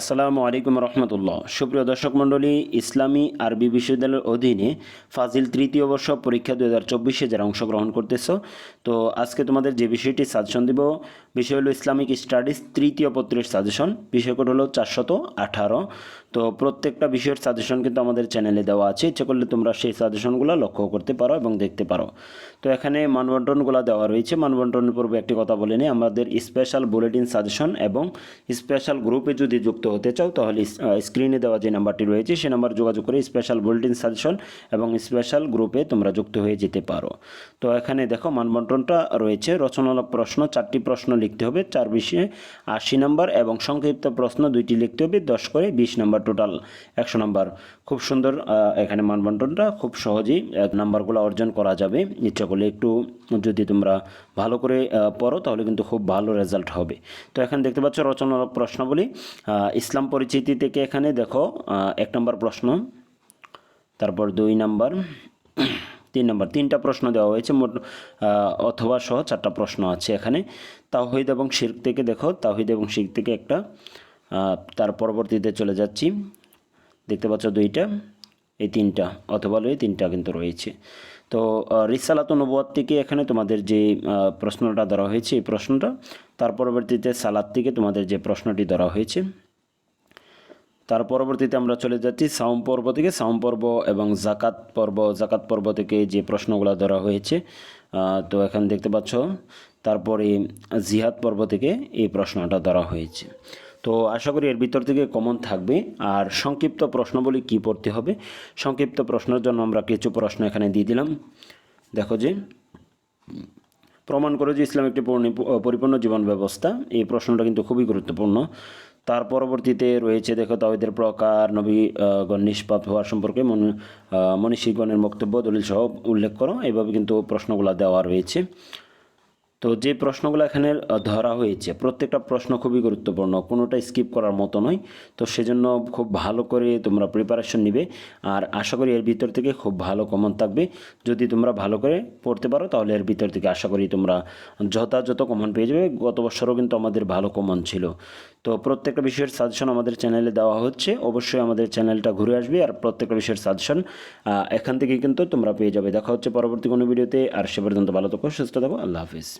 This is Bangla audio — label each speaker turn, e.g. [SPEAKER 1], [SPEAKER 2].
[SPEAKER 1] আসসালামু আলাইকুম রহমতুল্লাহ। সুপ্রিয় দর্শক মণ্ডলী, ইসলামী আরবি বিশ্ববিদ্যালয়ের অধীনে ফাজিল তৃতীয় বর্ষ পরীক্ষা দু হাজার চব্বিশে যারা অংশগ্রহণ করতেছ, তো আজকে তোমাদের যে বিষয়টি সাজেশন দিব, বিষয় হলো ইসলামিক স্টাডিজ তৃতীয় পত্রের সাজেশন। বিষয় কোড হলো চারশত আঠারো। তো প্রত্যেকটা বিষয়ের সাজেশন কিন্তু আমাদের চ্যানেলে দেওয়া আছে। ইচ্ছে করলে তোমরা সেই সাজেশনগুলো লক্ষ্য করতে পারো এবং দেখতে পারো। তো এখানে মানবন্টনগুলো দেওয়া রয়েছে। মানবন্টনের পূর্বে একটি কথা বলে নিই। আমাদের স্পেশাল বুলেটিন সাজেশন এবং স্পেশাল গ্রুপে যদি যুক্ত হতে চাও তাহলে স্ক্রিনে দেওয়া যে নাম্বারটি রয়েছে সেই নাম্বার যোগাযোগ করে স্পেশাল বুলেটিন সাজেশন এবং স্পেশাল গ্রুপে তোমরা যুক্ত হয়ে যেতে পারো। তো এখানে দেখো মানবন্টনটা রয়েছে রচনামূলক প্রশ্ন চারটি প্রশ্ন লিখতে হবে চার বিষয়ে আশি নাম্বার এবং সংক্ষিপ্ত প্রশ্ন দুইটি লিখতে হবে দশ করে বিশ নাম্বার টোটাল একশো নাম্বার খুব সুন্দর এখানে মানবন্টনটা খুব সহজেই নাম্বারগুলো অর্জন করা যাবে। ইচ্ছা করলে একটু যদি তোমরা ভালো করে পড়ো তাহলে কিন্তু খুব ভালো রেজাল্ট হবে। তো এখানে দেখতে পাচ্ছ রচনামূলক প্রশ্নাবলী আহ, ইসলাম পরিচিতি থেকে এখানে দেখো এক নম্বর প্রশ্ন, তারপর দুই নম্বর, তিন নম্বর, তিনটা প্রশ্ন দেওয়া হয়েছে, মোট অথবা সহ চারটা প্রশ্ন আছে এখানে। তাওহিদ এবং শির্ক থেকে দেখো, তাওহিদ এবং শির্ক থেকে একটা তার পরবর্তীতে চলে যাচ্ছি। দেখতে পাচ্ছ দুইটা, এই তিনটা, অথবা এই তিনটা কিন্তু রয়েছে। তো রিসালাত নবুয়াত থেকে এখানে তোমাদের যে প্রশ্নটা ধরা হয়েছে, এই প্রশ্নটা, তার পরবর্তীতে সালাদ থেকে তোমাদের যে প্রশ্নটি ধরা হয়েছে তার পরবর্তীতে আমরা চলে যাচ্ছি সাউম পর্ব থেকে। সাউম পর্ব এবং জাকাত পর্ব। জাকাত পর্ব থেকে যে প্রশ্নগুলো ধরা হয়েছে তো এখানে দেখতে পাচ্ছ, তারপরে জিহাদ পর্ব থেকে এই প্রশ্নটা ধরা হয়েছে। তো আশা করি এর ভিতর থেকে কমন থাকবে। আর সংক্ষিপ্ত প্রশ্নবলী কি পড়তে হবে? সংক্ষিপ্ত প্রশ্নের জন্য আমরা কিছু প্রশ্ন এখানে দিয়ে দিলাম। দেখো যে, প্রমাণ করে যে ইসলাম একটি পরিপূর্ণ জীবন ব্যবস্থা। এই প্রশ্নটা কিন্তু খুবই গুরুত্বপূর্ণ। তার পরবর্তীতে রয়েছে দেখো তাওহিদের প্রকার নবী আহ, গণ নিষ্পাপ হওয়ার সম্পর্কে মন মনীষীগণের বক্তব্য দলিল সহ উল্লেখ করো। এভাবে কিন্তু প্রশ্নগুলো দেওয়া রয়েছে। তো যে প্রশ্নগুলো এখানে ধরা হয়েছে, প্রত্যেকটা প্রশ্ন খুবই গুরুত্বপূর্ণ কোনোটা স্কিপ করার মতো নয়। তো সেজন্য খুব ভালো করে তোমরা প্রিপারেশন নিবে, আর আশা করি এর ভিতর থেকে খুব ভালো কমন থাকবে। যদি তোমরা ভালো করে পড়তে পারো, তাহলে এর ভিতর থেকে আশা করি তোমরা যথাযথ কমন পেয়ে যাবে। গত বছরও কিন্তু আমাদের ভালো কমন ছিল। তো প্রত্যেকটা বিষয়ের সাজেশন আমাদের চ্যানেলে দেওয়া হচ্ছে। অবশ্যই আমাদের চ্যানেলটা ঘুরে আসবে, আর প্রত্যেকটা বিষয়ের সাজেশন এখান থেকে কিন্তু তোমরা পেয়ে যাবে। দেখা হচ্ছে পরবর্তী কোনো ভিডিওতে আর সে পর্যন্ত ভালো থাকো, সুস্থ থাকো, আল্লাহ হাফিজ।